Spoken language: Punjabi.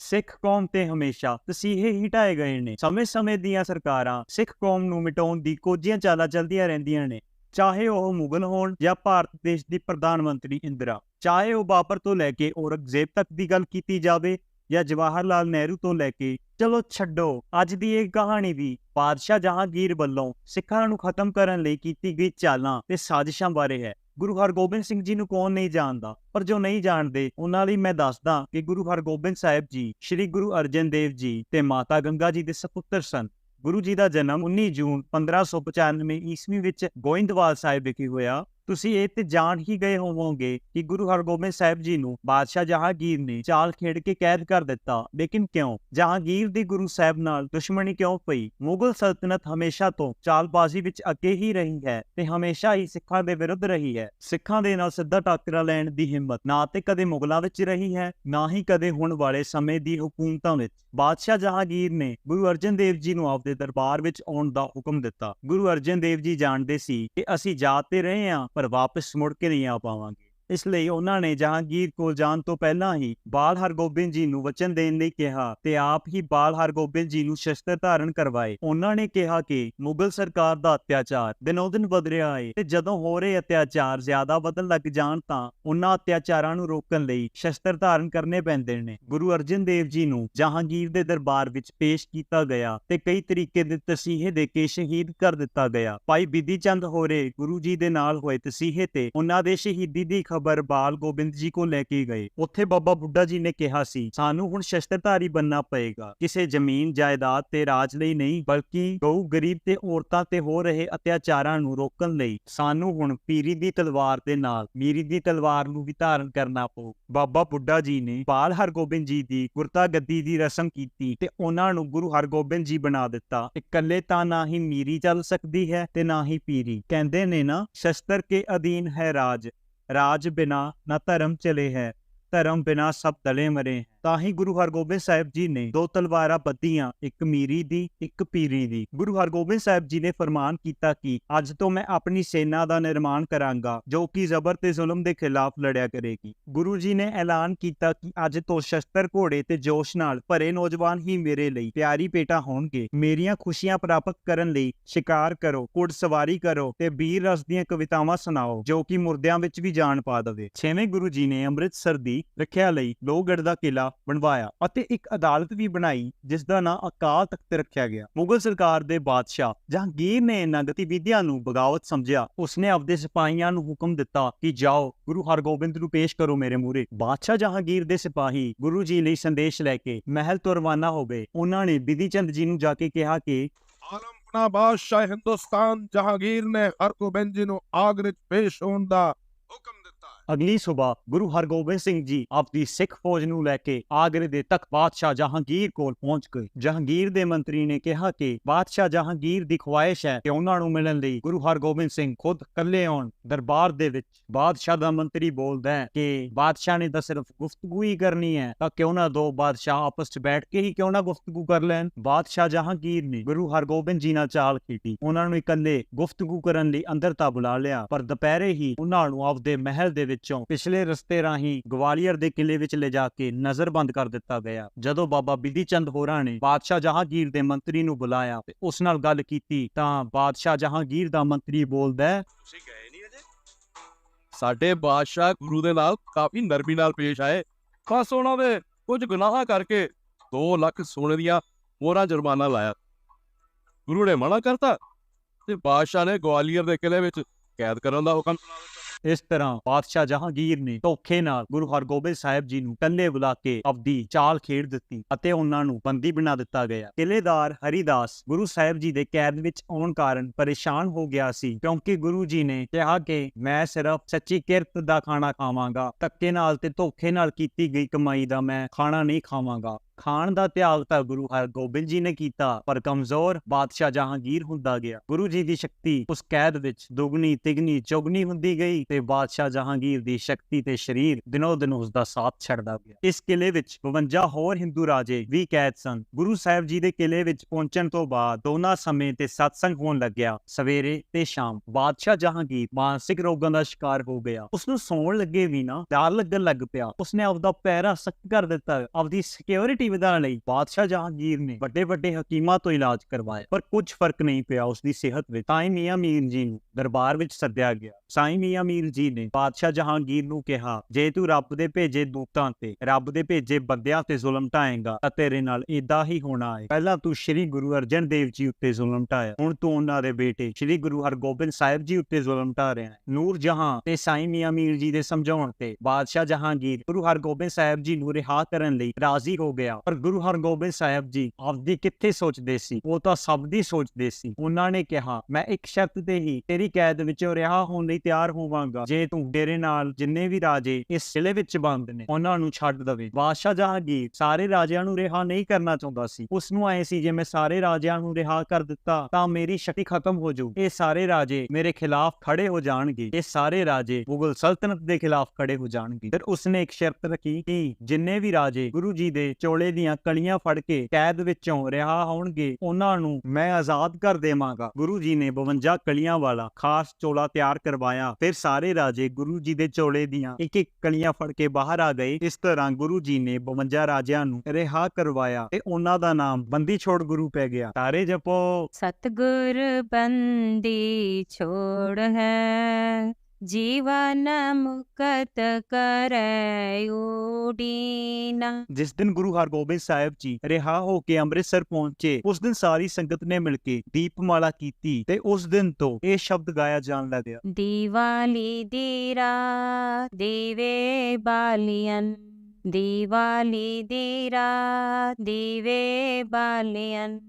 ਸਿੱਖ ਕੌਮ ਤੇ ਹਮੇਸ਼ਾ ਤਸੀਹੇ ਹੀ ਢਾਏ ਗਏ ਨੇ। ਸਮੇਂ-ਸਮੇਂ ਦੀਆਂ ਸਰਕਾਰਾਂ ਸਿੱਖ ਕੌਮ ਨੂੰ ਮਿਟਾਉਣ ਦੀ ਕੋਝੀਆਂ ਚਾਲਾਂ ਚੱਲਦੀਆਂ ਰਹਿੰਦੀਆਂ ਨੇ। ਚਾਹੇ ਉਹ ਮੁਗਲ ਹੋਣ ਜਾਂ ਭਾਰਤ ਦੇਸ਼ ਦੀ ਪ੍ਰਧਾਨ ਮੰਤਰੀ ਇੰਦਰਾ, ਚਾਹੇ ਉਹ ਬਾਬਰ ਤੋਂ ਲੈ ਕੇ ਔਰੰਗਜ਼ੇਬ ਤੱਕ ਦੀ ਗੱਲ ਕੀਤੀ ਜਾਵੇ ਜਾਂ ਜਵਾਹਰ ਲਾਲ ਨਹਿਰੂ ਤੋਂ ਲੈ ਕੇ, ਚਲੋ ਛੱਡੋ, ਅੱਜ ਦੀ ਇਹ ਕਹਾਣੀ ਵੀ ਬਾਦਸ਼ਾਹ ਜਹਾਂਗੀਰ ਵੱਲੋਂ ਸਿੱਖਾਂ ਨੂੰ ਖਤਮ ਕਰਨ ਲਈ ਕੀਤੀ ਗਈ ਚਾਲਾਂ ਤੇ ਸਾਜ਼ਿਸ਼ਾਂ ਬਾਰੇ ਹੈ। ਗੁਰੂ ਹਰਗੋਬਿੰਦ ਸਿੰਘ ਜੀ ਨੂੰ ਕੌਣ ਨਹੀਂ ਜਾਣਦਾ? ਪਰ ਜੋ ਨਹੀਂ ਜਾਣਦੇ, ਉਹਨਾਂ ਲਈ ਮੈਂ ਦੱਸਦਾ ਕਿ ਗੁਰੂ ਹਰਗੋਬਿੰਦ ਸਾਹਿਬ ਜੀ, ਸ੍ਰੀ ਗੁਰੂ ਅਰਜਨ ਦੇਵ ਜੀ ਤੇ ਮਾਤਾ ਗੰਗਾ ਜੀ ਦੇ ਸਪੁੱਤਰ ਸਨ। ਗੁਰੂ ਜੀ ਦਾ ਜਨਮ 19 ਜੂਨ 1595 ਈਸਵੀ ਵਿੱਚ ਗੋਇੰਦਵਾਲ ਸਾਹਿਬ ਵਿਖੇ ਹੋਇਆ। ਤੁਸੀਂ ਇਹ ਤੇ ਜਾਣ ਹੀ ਗਏ ਹੋਵੋਗੇ ਕਿ ਗੁਰੂ ਹਰਗੋਬਿੰਦ ਸਾਹਿਬ ਜੀ ਨੂੰ ਬਾਦਸ਼ਾਹ ਜਹਾਂਗੀਰ ਨੇ ਚਾਲ ਖੇਡ ਕੇ ਕੈਦ ਕਰ ਦਿੱਤਾ। ਲੇਕਿਨ ਕਿਉਂ? ਜਹਾਂਗੀਰ ਦੀ ਗੁਰੂ ਸਾਹਿਬ ਨਾਲ ਦੁਸ਼ਮਣੀ ਕਿਉਂ ਪਈ? ਮੁਗਲ ਸਲਤਨਤ ਹਮੇਸ਼ਾ ਤੋਂ ਚਾਲਬਾਜ਼ੀ ਵਿੱਚ ਅੱਗੇ ਹੀ ਰਹੀ ਹੈ ਤੇ ਹਮੇਸ਼ਾ ਹੀ ਸਿੱਖਾਂ ਦੇ ਵਿਰੁੱਧ ਰਹੀ ਹੈ। ਸਿੱਖਾਂ ਦੇ ਨਾਲ ਸਿੱਧਾ ਟਾਕਰਾ ਲੈਣ ਦੀ ਹਿੰਮਤ ਨਾ ਤੇ ਕਦੇ ਮੁਗਲਾਂ ਵਿੱਚ ਰਹੀ ਹੈ, ਨਾ ਹੀ ਕਦੇ ਹੁਣ ਵਾਲੇ ਸਮੇਂ ਦੀ ਹਕੂਮਤਾਂ ਵਿੱਚ। ਬਾਦਸ਼ਾਹ ਜਹਾਂਗੀਰ ਨੇ ਗੁਰੂ ਅਰਜਨ ਦੇਵ ਜੀ ਨੂੰ ਆਪਦੇ ਦਰਬਾਰ ਵਿੱਚ ਆਉਣ ਦਾ ਹੁਕਮ ਦਿੱਤਾ। ਗੁਰੂ ਅਰਜਨ ਦੇਵ ਜੀ ਜਾਣਦੇ ਸੀ ਕਿ ਅਸੀਂ ਜਾ ਤੇ ਰਹੇ ਹਾਂ ਪਰ ਵਾਪਸ ਮੁੜ ਕੇ ਨਹੀਂ ਆ ਪਾਵਾਂਗੇ। ਇਸ ਲਈ ਉਹਨਾਂ ਨੇ ਜਹਾਂਗੀਰ ਕੋਲ ਜਾਣ ਤੋਂ ਪਹਿਲਾਂ ਹੀ ਬਾਲ ਹਰਗੋਬਿੰਦ ਜੀ ਨੂੰ ਵਚਨ ਦੇਣ ਲਈ ਕਿਹਾ ਤੇ ਆਪ ਹੀ ਬਾਲ ਹਰਗੋਬਿੰਦ ਜੀ ਨੂੰ ਸ਼ਸਤਰ ਧਾਰਨ ਕਰਵਾਏ। ਉਹਨਾਂ ਨੇ ਕਿਹਾ ਕਿ ਮੁਗਲ ਸਰਕਾਰ ਦਾ ਅਤਿਆਚਾਰ ਦਿਨੋਂ ਦਿਨ ਵਧ ਰਿਹਾ ਹੈ ਤੇ ਜਦੋਂ ਹੋ ਰਹੇ ਅਤਿਆਚਾਰ ਜ਼ਿਆਦਾ ਵਧਣ ਲੱਗ ਜਾਣ ਤਾਂ ਉਹਨਾਂ ਅਤਿਆਚਾਰਾਂ ਨੂੰ ਰੋਕਣ ਲਈ ਸ਼ਸਤਰ ਧਾਰਨ ਕਰਨੇ ਪੈਂਦੇ ਨੇ। ਗੁਰੂ ਅਰਜਨ ਦੇਵ ਜੀ ਨੂੰ ਜਹਾਂਗੀਰ ਦੇ ਦਰਬਾਰ ਵਿੱਚ ਪੇਸ਼ ਕੀਤਾ ਗਿਆ ਤੇ ਕਈ ਤਰੀਕੇ ਦੇ ਤਸੀਹੇ ਦੇ ਕੇ ਸ਼ਹੀਦ ਕਰ ਦਿੱਤਾ ਗਿਆ। ਭਾਈ ਬਿਧੀ ਚੰਦ ਹੋਰੇ ਗੁਰੂ ਜੀ ਦੇ ਨਾਲ ਹੋਏ ਤਸੀਹੇ ਤੇ ਉਹਨਾਂ ਦੇ ਸ਼ਹੀਦੀ ਦੀ ਬਰਬਾਲ ਗੋਬਿੰਦ ਜੀ ਕੋ ਲੈ ਕੇ ਗਏ। ਉੱਥੇ ਬਾਬਾ ਬੁੱਢਾ ਜੀ ਨੇ ਕਿਹਾ ਸੀ, ਸਾਨੂੰ ਹੁਣ ਸ਼ਸਤਰਧਾਰੀ ਬੰਨਾ ਪਏਗਾ। ਕਿਸੇ ਜ਼ਮੀਨ, ਜਾਇਦਾਦ ਤੇ ਰਾਜ ਲਈ ਨਹੀਂ, ਬਲਕਿ ਗਊ, ਗਰੀਬ ਤੇ ਔਰਤਾਂ ਤੇ ਹੋ ਰਹੇ ਅਤਿਆਚਾਰਾਂ ਨੂੰ ਰੋਕਣ ਲਈ। ਸਾਨੂੰ ਹੁਣ ਪੀਰੀ ਦੀ ਤਲਵਾਰ ਦੇ ਨਾਲ, ਮੀਰੀ ਦੀ ਤਲਵਾਰ ਨੂੰ ਵੀ ਧਾਰਨ ਕਰਨਾ ਪਊ। ਬਾਬਾ ਬੁੱਢਾ ਜੀ ਨੇ ਬਾਲ ਹਰਗੋਬਿੰਦ ਜੀ ਦੀ ਗੁਰਤਾ ਗੱਦੀ ਦੀ ਰਸਮ ਕੀਤੀ ਤੇ ਉਹਨਾਂ ਨੂੰ ਗੁਰੂ ਹਰਗੋਬਿੰਦ ਜੀ ਬਣਾ ਦਿੱਤਾ। ਇਕੱਲੇ ਤਾਂ ਨਾ ਹੀ ਮੀਰੀ ਚੱਲ ਸਕਦੀ ਹੈ ਤੇ ਨਾ ਹੀ ਪੀਰੀ। ਕਹਿੰਦੇ ਨੇ ਨਾ, ਸ਼ਸਤਰ ਕੇ ਅਧੀਨ ਹੈ ਰਾਜ। ਰਾਜ ਬਿਨਾ ਨਾ ਧਰਮ ਚਲੇ ਹੈ। ਧਰਮ ਬਿਨਾ ਸਭ ਤਲੇ ਮਰੇ। ਤਾਂ ਹੀ ਗੁਰੂ ਹਰਗੋਬਿੰਦ ਸਾਹਿਬ ਜੀ ਨੇ ਦੋ ਤਲਵਾਰਾਂ ਬੱਧੀਆਂ, ਇੱਕ ਮੀਰੀ ਦੀ, ਇੱਕ ਪੀਰੀ ਦੀ। ਗੁਰੂ ਹਰਗੋਬਿੰਦ ਸਾਹਿਬ ਜੀ ਨੇ ਫਰਮਾਨ ਕੀਤਾ ਕਿ ਅੱਜ ਤੋਂ ਮੈਂ ਆਪਣੀ ਸੈਨਾ ਦਾ ਨਿਰਮਾਣ ਕਰਾਂਗਾ, ਜੋ ਕਿ ਜ਼ਬਰ ਤੇ ਜ਼ੁਲਮ ਦੇ ਖਿਲਾਫ ਲੜਿਆ ਕਰੇਗੀ। ਗੁਰੂ ਜੀ ਨੇ ਐਲਾਨ ਕੀਤਾ ਕਿ ਅੱਜ ਤੋਂ ਸ਼ਸਤਰ ਘੋੜੇ ਤੇ ਜੋਸ਼ ਨਾਲ ਭਰੇ ਨੌਜਵਾਨ ਹੀ ਮੇਰੇ ਲਈ ਪਿਆਰੀ ਪੇਟਾ ਹੋਣਗੇ। ਮੇਰੀਆਂ ਖੁਸ਼ੀਆਂ ਪ੍ਰਾਪਤ ਕਰਨ ਲਈ ਸ਼ਿਕਾਰ ਕਰੋ ਕੁੜ ਸਵਾਰੀ ਕਰੋ ਤੇ ਵੀਰ ਰਸ ਦੀਆਂ ਕਵਿਤਾਵਾਂ ਸੁਣਾਓ, ਜੋ ਕਿ ਮੁਰਦਿਆਂ ਵਿੱਚ ਵੀ ਜਾਨ ਪਾ ਦੇਵੇ। ਛੇਵੇਂ ਗੁਰੂ ਜੀ ਨੇ ਅੰਮ੍ਰਿਤਸਰ ਦੀ ਰੱਖਿਆ ਲਈ ਲੋਹਗੜ੍ਹ ਦਾ ਕਿਲਾ ਬਣਵਾਇਆ ਅਤੇ ਇੱਕ ਅਦਾਲਤ ਵੀ ਬਣਾਈ, ਜਿਸ ਦਾ ਨਾਂ ਅਕਾਲ ਤਖਤ ਰੱਖਿਆ ਗਿਆ। ਮੁਗਲ ਸਰਕਾਰ ਦੇ ਬਾਦਸ਼ਾਹ ਜਹਾਂਗੀਰ ਨੇ ਇਹਨਾਂ ਗਤੀਵਿਧੀਆਂ ਨੂੰ ਬਗਾਵਤ ਸਮਝਿਆ। ਉਸਨੇ ਆਪਦੇ ਸਿਪਾਹੀਆਂ ਨੂੰ ਹੁਕਮ ਦਿੱਤਾ ਕਿ ਜਾਓ, ਗੁਰੂ ਹਰਗੋਬਿੰਦ ਨੂੰ ਪੇਸ਼ ਕਰੋ ਮੇਰੇ ਮੂਹਰੇ। ਬਾਦਸ਼ਾਹ ਜਹਾਂਗੀਰ ਦੇ ਸਿਪਾਹੀ ਗੁਰੂ ਜੀ ਲਈ ਸੰਦੇਸ਼ ਲੈ ਕੇ ਮਹਿਲ ਤੋਂ ਰਵਾਨਾ ਹੋ ਗਏ। ਉਹਨਾਂ ਨੇ ਬਿਧੀ ਚੰਦ ਜੀ ਨੂੰ ਜਾ ਕੇ ਕਿਹਾ ਕਿ ਆਲਮਪਨਾ ਬਾਦਸ਼ਾਹ ਹਿੰਦੁਸਤਾਨ ਜਹਾਂਗੀਰ ਨੇ ਹਰਗੋਬਿੰਦ ਜੀ ਨੂੰ ਆਗਰੇ ਪੇਸ਼ ਹੋਣ ਦਾ ਹੁਕਮ ਅਗਲੀ ਸਵੇਰ ਗੁਰੂ ਹਰਗੋਬਿੰਦ ਸਿੰਘ ਜੀ ਆਪਣੀ ਸਿੱਖ ਫੌਜ ਨੂੰ ਲੈ ਕੇ ਆਗਰੇ ਦੇ ਤਖਤ ਬਾਦਸ਼ਾਹ ਜਹਾਂਗੀਰ ਕੋਲ ਪਹੁੰਚ ਗਏ। ਜਹਾਂਗੀਰ ਦੇ ਮੰਤਰੀ ਨੇ ਕਿਹਾ ਕਿ ਬਾਦਸ਼ਾਹ ਜਹਾਂਗੀਰ ਦੀ ਖੁਆਇਸ਼ ਹੈ ਕਿ ਉਹਨਾਂ ਨੂੰ ਮਿਲਣ ਲਈ ਗੁਰੂ ਹਰਗੋਬਿੰਦ ਸਿੰਘ ਖੁਦ ਇਕੱਲੇ ਆਉਣ। ਦਰਬਾਰ ਦੇ ਵਿੱਚ ਬਾਦਸ਼ਾਹ ਦਾ ਮੰਤਰੀ ਬੋਲਦਾ ਹੈ ਕਿ ਬਾਦਸ਼ਾਹ ਨੇ ਤਾਂ ਸਿਰਫ ਗੁਫ਼ਤਗੂ ਹੀ ਕਰਨੀ ਹੈ, ਤਾਂ ਕਿਉਂ ਨਾ ਦੋ ਬਾਦਸ਼ਾਹ ਆਪਸ 'ਚ ਬੈਠ ਕੇ ਹੀ ਕਿਉਂ ਨਾ ਗੁਫ਼ਤਗੂ ਕਰ ਲੈਣ? ਬਾਦਸ਼ਾਹ ਜਹਾਂਗੀਰ ਨੇ ਗੁਰੂ ਹਰਗੋਬਿੰਦ ਜੀ ਨਾਲ ਚਾਲ ਕੀਤੀ। ਉਹਨਾਂ ਨੂੰ ਇਕੱਲੇ ਗੁਫ਼ਤਗੂ ਕਰਨ ਲਈ ਅੰਦਰ ਤਾਂ ਬੁਲਾ ਲਿਆ, ਪਰ ਦੁਪਹਿਰੇ ਹੀ ਉਹਨਾਂ ਨੂੰ ਆਪਦੇ ਮਹਿਲ ਦੇ ਵਿੱਚ ਪਿਛਲੇ ਰਸਤੇ ਰਾਹੀਂ ਗਵਾਲੀਅਰ ਦੇ ਕਿਲੇ ਵਿੱਚ ਲਿਜਾ ਕੇ ਨਜ਼ਰਬੰਦ ਕਰ ਦਿੱਤਾ ਗਿਆ। ਜਦੋਂ ਬਾਬਾ ਬਿਧੀ ਚੰਦ ਹੋਰਾਂ ਨੇ ਬਾਦਸ਼ਾਹ ਜਹਾਂਗੀਰ ਦੇ ਮੰਤਰੀ ਨੂੰ ਬੁਲਾਇਆ ਤੇ ਉਸ ਨਾਲ ਗੱਲ ਕੀਤੀ ਤਾਂ ਬਾਦਸ਼ਾਹ ਜਹਾਂਗੀਰ ਦਾ ਮੰਤਰੀ ਬੋਲਦਾ ਤੁਸੀਂ ਗਏ ਨਹੀਂ ਅਜੇ? ਸਾਡੇ ਬਾਦਸ਼ਾਹ ਗੁਰੂ ਦੇ ਨਾਲ ਕਾਫੀ ਨਰਮੀ ਨਾਲ ਪੇਸ਼ ਆਏ। ਬਸ ਉਹਨਾਂ ਦੇ ਕੁਝ ਗੁਨਾਹਾਂ ਕਰਕੇ 2 ਲੱਖ ਸੋਨੇ ਦੀਆਂ ਮੋਹਰਾਂ ਜੁਰਮਾਨਾ ਲਾਇਆ। ਗੁਰੂ ਨੇ ਮਨਾ ਕਰਤਾ ਤੇ ਬਾਦਸ਼ਾਹ ਨੇ ਗਵਾਲੀਅਰ ਦੇ ਕਿਲੇ ਵਿੱਚ ਕੈਦ ਕਰਨ ਦਾ ਹੁਕਮ। ਸੁਣਾ ਦਿੱਤਾ ਇਸ ਤਰ੍ਹਾਂ ਬਾਦਸ਼ਾਹ ਜਹਾਂਗੀਰ ਨੇ ਧੋਖੇ ਨਾਲ ਗੁਰੂ ਹਰਗੋਬਿੰਦ ਸਾਹਿਬ ਜੀ ਨੂੰ ਇਕੱਲੇ ਬੁਲਾ ਕੇ ਆਪਦੀ ਚਾਲ ਖੇਡ ਦਿੱਤੀ ਅਤੇ ਉਹਨਾਂ ਨੂੰ ਬੰਦੀ ਬਣਾ ਦਿੱਤਾ ਗਿਆ। ਕਿਲੇਦਾਰ ਹਰੀਦਾਸ ਗੁਰੂ ਸਾਹਿਬ ਜੀ ਦੇ ਕੈਦ ਵਿੱਚ ਆਉਣ ਕਾਰਨ ਪਰੇਸ਼ਾਨ ਹੋ ਗਿਆ ਸੀ ਕਿਉਂਕਿ ਗੁਰੂ ਜੀ ਨੇ ਕਿਹਾ ਕਿ ਮੈਂ ਸਿਰਫ ਸੱਚੀ ਕਿਰਤ ਦਾ ਖਾਣਾ ਖਾਵਾਂਗਾ, ਧੱਕੇ ਨਾਲ ਤੇ ਧੋਖੇ ਨਾਲ ਕੀਤੀ ਗਈ ਕਮਾਈ ਦਾ ਮੈਂ ਖਾਣਾ ਨਹੀਂ ਖਾਵਾਂਗਾ। ਖਾਣ ਦਾ ਤਿਆਗ ਤਾਂ ਗੁਰੂ ਹਰਗੋਬਿੰਦ ਜੀ ਨੇ ਕੀਤਾ, ਪਰ ਕਮਜ਼ੋਰ ਬਾਦਸ਼ਾਹ ਜਹਾਂਗੀਰ ਹੁੰਦਾ ਗਿਆ। ਗੁਰੂ ਜੀ ਦੀ ਸ਼ਕਤੀ ਉਸ ਕੈਦ ਵਿੱਚ ਦੁਗਣੀ, ਤਿਗਣੀ, ਚੌਗਣੀ ਹੁੰਦੀ ਗਈ ਤੇ ਬਾਦਸ਼ਾਹ ਜਹਾਂਗੀਰ ਦੀ ਸ਼ਕਤੀ ਤੇ ਸਰੀਰ ਦਿਨੋ ਦਿਨ ਉਸ ਦਾ ਸਾਥ ਛੱਡਦਾ ਗਿਆ। ਇਸ ਕਿਲੇ ਵਿੱਚ 52 ਹੋਰ ਹਿੰਦੂ ਰਾਜੇ ਵੀ ਕੈਦ ਸਨ। ਗੁਰੂ ਸਾਹਿਬ ਜੀ ਦੇ ਕਿਲੇ ਵਿੱਚ ਪਹੁੰਚਣ ਤੋਂ ਬਾਅਦ ਦੋਨਾਂ ਸਮੇਂ ਤੇ ਸਤਸੰਗ ਹੋਣ ਲੱਗਿਆ। ਸਵੇਰੇ ਤੇ ਸ਼ਾਮ ਬਾਦਸ਼ਾਹ ਜਹਾਂਗੀਰ ਮਾਨਸਿਕ ਰੋਗਾਂ ਦਾ ਸ਼ਿਕਾਰ ਹੋ ਗਿਆ। ਉਸ ਨੂੰ ਸੌਣ ਲੱਗੇ ਵੀ ਨਾ, ਡਰ ਲੱਗਣ ਲੱਗ ਪਿਆ। ਉਸਨੇ ਆਪਦਾ ਪੈਰਾ ਸਖਤ ਕਰ ਦਿੱਤਾ। ਆਪਦੀ ਸਿਕਿਉਰਿਟੀ ਵਧਾਉਣ ਲਈ ਬਾਦਸ਼ਾਹ ਜਹਾਂਗੀਰ ਨੇ ਵੱਡੇ ਵੱਡੇ ਹਕੀਮਾਂ ਤੋਂ ਇਲਾਜ ਕਰਵਾਇਆ, ਪਰ ਕੁਝ ਫ਼ਰਕ ਨਹੀਂ ਪਿਆ ਉਸ ਦੀ ਸਿਹਤ ਵਿੱਚ। ਤਾਂ ਹੀ ਮੀਆਂ ਮੀਰ ਜੀ ਨੂੰ ਦਰਬਾਰ ਵਿੱਚ ਸੱਦਿਆ ਗਿਆ। ਸਾਈਂ ਮੀਆਂ ਮੀਰ ਜੀ ਨੇ ਬਾਦਸ਼ਾਹ ਜਹਾਂਗੀਰ ਨੂੰ ਕਿਹਾ, ਜੇ ਤੂੰ ਰੱਬ ਦੇ ਭੇਜੇ ਦੂਤਾਂ ਤੇ ਰੱਬ ਦੇ ਭੇਜੇ ਬੰਦਿਆਂ ਤੇ ਜ਼ੁਲਮ ਢਾਏਗਾ ਤਾਂ ਤੇਰੇ ਨਾਲ ਇਦਾਂ ਹੀ ਹੋਣਾ ਹੈ ਪਹਿਲਾਂ ਤੂੰ ਸ੍ਰੀ ਗੁਰੂ ਅਰਜਨ ਦੇਵ ਜੀ ਉੱਤੇ ਜ਼ੁਲਮ ਢਾਇਆ, ਹੁਣ ਤੂੰ ਉਹਨਾਂ ਦੇ ਬੇਟੇ ਸ੍ਰੀ ਗੁਰੂ ਹਰਗੋਬਿੰਦ ਸਾਹਿਬ ਜੀ ਉੱਤੇ ਜ਼ੁਲਮ ਢਾ ਰਿਹਾ ਹੈ ਨੂਰ ਜਹਾਂ ਤੇ ਸਾਈਂ ਮੀਆਂ ਮੀਰ ਜੀ ਦੇ ਸਮਝਾਉਣ ਤੇ ਬਾਦਸ਼ਾਹ ਜਹਾਂਗੀਰ ਗੁਰੂ ਹਰਗੋਬਿੰਦ ਸਾਹਿਬ ਜੀ ਨੂੰ ਰਿਹਾ ਕਰਨ ਲਈ ਰਾਜ਼ੀ ਹੋ ਗਿਆ। ਪਰ ਗੁਰੂ ਹਰਗੋਬਿੰਦ ਸਾਹਿਬ ਜੀ ਆਪਦੀ ਕਿੱਥੇ ਸੋਚਦੇ ਸੀ? ਉਹ ਤਾਂ ਸਭ ਦੀ ਸੋਚਦੇ ਸੀ। ਉਹਨਾਂ ਨੇ ਕਿਹਾ, ਮੈਂ ਇੱਕ ਸ਼ਰਤ ਤੇ ਹੀ ਤੇਰੀ ਕੈਦ ਵਿੱਚੋਂ ਰਿਹਾ ਹੋਣ ਲਈ ਤਿਆਰ ਹੋਵਾਂਗਾ। ਜੇ ਤੂੰ ਤੇਰੇ ਨਾਲ ਜਿੰਨੇ ਵੀ ਰਾਜੇ ਇਸ ਜ਼ਿਲ੍ਹੇ ਵਿੱਚ ਬੰਦ ਨੇ, ਉਹਨਾਂ ਨੂੰ ਛੱਡ ਦਵੇ। ਬਾਦਸ਼ਾਹ ਜਹਾਂਗੀਰ ਸਾਰੇ ਰਾਜਿਆਂ ਨੂੰ ਰਿਹਾ ਨਹੀਂ ਕਰਨਾ ਚਾਹੁੰਦਾ ਸੀ। ਉਸ ਨੂੰ ਐ ਸੀ, ਜੇ ਮੈਂ ਸਾਰੇ ਰਾਜਿਆਂ ਨੂੰ ਰਿਹਾ ਕਰ ਦਿੱਤਾ, ਤਾਂ ਮੇਰੀ ਸ਼ਕਤੀ ਖਤਮ ਹੋ ਜਾਊ। ਇਹ ਸਾਰੇ ਰਾਜੇ ਮੇਰੇ ਖਿਲਾਫ ਖੜੇ ਹੋ ਜਾਣਗੇ। ਇਹ ਸਾਰੇ ਰਾਜੇ ਮੁਗਲ ਸਲਤਨਤ ਦੇ ਖਿਲਾਫ ਖੜੇ ਹੋ ਜਾਣਗੇ। ਫਿਰ ਉਸਨੇ ਇੱਕ ਸ਼ਰਤ ਰੱਖੀ ਕਿ ਜਿੰਨੇ ਵੀ ਰਾਜੇ ਗੁਰੂ ਜੀ ਦੇ ਚੋਲੇ ਦੀਆਂ ਕਲੀਆਂ ਫੜ ਕੇ ਕੈਦ ਵਿੱਚੋਂ ਰਿਹਾ ਹੋਣਗੇ, ਉਹਨਾਂ ਨੂੰ ਮੈਂ ਆਜ਼ਾਦ ਕਰ ਦੇਵਾਂਗਾ। ਗੁਰੂ ਜੀ ਨੇ 52 ਕਲੀਆਂ ਵਾਲਾ ਖਾਸ ਚੋਲਾ ਤਿਆਰ ਕਰਵਾਇਆ। ਫਿਰ ਸਾਰੇ ਰਾਜੇ ਗੁਰੂ ਜੀ ਦੇ ਚੋਲੇ ਦੀਆਂ ਇੱਕ ਇੱਕ ਕਲੀਆਂ ਫੜ ਕੇ ਬਾਹਰ ਆ ਗਏ। ਇਸ ਤਰ੍ਹਾਂ ਗੁਰੂ ਜੀ ਨੇ 52 ਰਾਜਿਆਂ ਨੂੰ ਰਿਹਾ ਕਰਵਾਇਆ ਤੇ ਉਹਨਾਂ ਦਾ ਨਾਮ ਬੰਦੀ ਛੋੜ ਗੁਰੂ ਪੈ ਗਿਆ। ਸਾਰੇ ਜਪੋ। ਸਤਗੁਰ ਬੰਦੀ ਛੋੜ ਹੈ। ਜੀਵਨ ਮੁਕਤ ਕਰੈ ਊਡੀਨਾ ਜਿਸ ਦਿਨ ਗੁਰੂ ਹਰਗੋਬਿੰਦ ਸਾਹਿਬ ਜੀ ਰਿਹਾ ਹੋ ਕੇ ਅੰਮ੍ਰਿਤਸਰ ਪਹੁੰਚੇ ਉਸ ਦਿਨ ਸਾਰੀ ਸੰਗਤ ਨੇ ਮਿਲ ਕੇ ਦੀਪਮਾਲਾ ਕੀਤੀ ਤੇ ਉਸ ਦਿਨ ਤੋਂ ਇਹ ਸ਼ਬਦ ਗਾਇਆ ਜਾਣ ਲੱਗਿਆ। ਦੀਵਾਲੀ ਦੀ ਰਾਤ ਦੀਵੇ ਬਾਲੀਅਨ ਦੀਵਾਲੀ ਦੀ ਰਾਤ ਦੀਵੇ ਬਾਲੀਅਨ